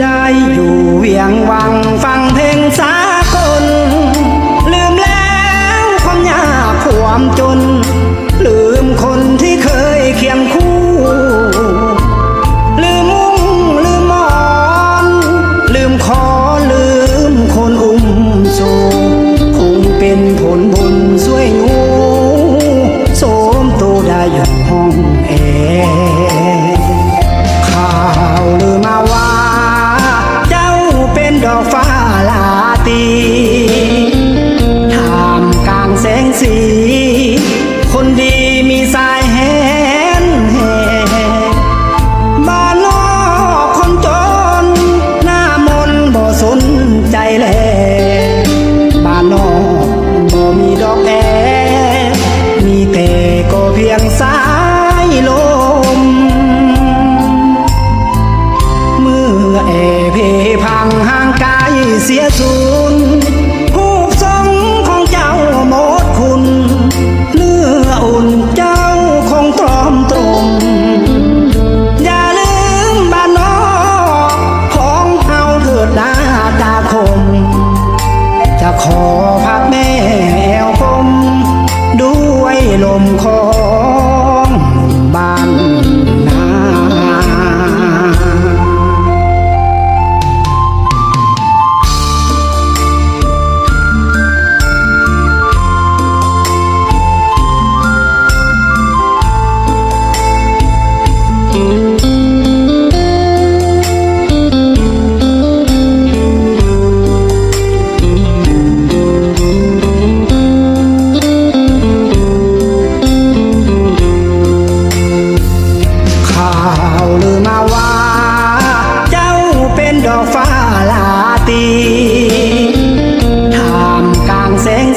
ได้อยู่เวียงวังฟัง สี คนดีมีสายแหนแห่บ้านนอกคนจน หน้ามนบ่สนใจแลบ้านนอกบ่มีดอกแอมีแต่ก็เพียงสายลม เมื่อแอเพพังห่างกายเสียสู ขอพักแม่แอวคมด้วยลมคอ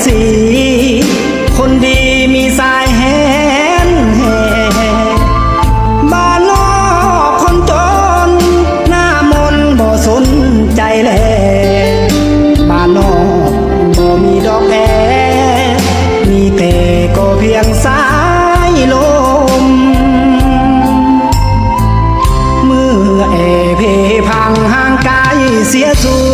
สี คนดีมีสายแหนแห่บ้านนอกคนจน หน้ามนบ่สนใจแลบ้านนอกบ่มีดอกแอมีแต่ก็เพียงสายลม เมื่อแอเพพังห่างไกายเสียสู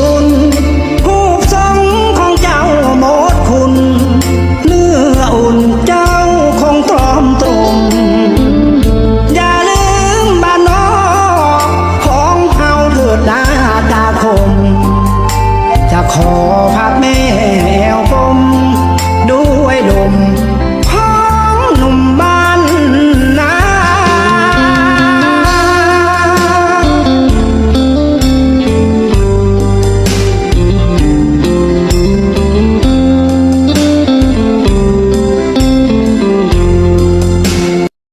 ขอพักแม่แอวกลมด้วยลม